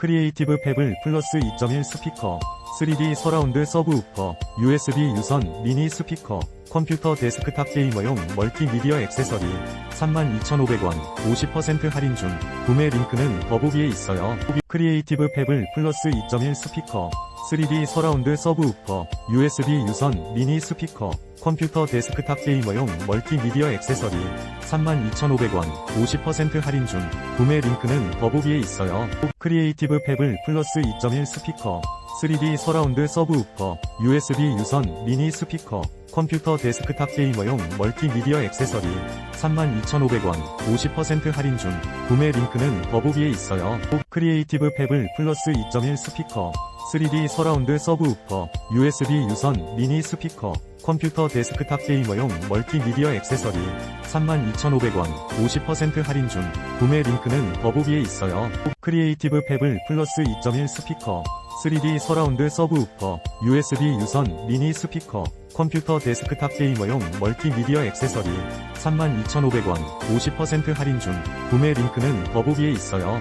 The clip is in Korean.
크리에이티브 패블 플러스 2.1 스피커 3D 서라운드 서브우퍼 USB 유선 미니 스피커 컴퓨터 데스크탑 게이머용 멀티미디어 액세서리 32,500원 50% 할인 중 구매 링크는 더보기에 있어요. 크리에이티브 패블 플러스 2.1 스피커 3D 서라운드 서브우퍼 USB 유선 미니 스피커 컴퓨터 데스크탑 게이머용 멀티미디어 액세서리 32,500원 50% 할인 중 구매 링크는 더보기에 있어요. 크리에이티브 패블 플러스 2.1 스피커 3D 서라운드 서브우퍼 USB 유선 미니 스피커 컴퓨터 데스크탑 게이머용 멀티미디어 액세서리 32,500원 50% 할인 중 구매 링크는 더보기에 있어요. 크리에이티브 패블 플러스 2.1 스피커 3D 서라운드 서브우퍼 USB 유선 미니 스피커 컴퓨터 데스크탑 게이머용 멀티미디어 액세서리 32,500원 50% 할인 중 구매 링크는 더보기에 있어요. 크리에이티브 패블 플러스 2.1 스피커 3D 서라운드 서브우퍼 USB 유선 미니 스피커 컴퓨터 데스크탑 게이머용 멀티미디어 액세서리 32,500원 50% 할인 중 구매 링크는 더보기에 있어요.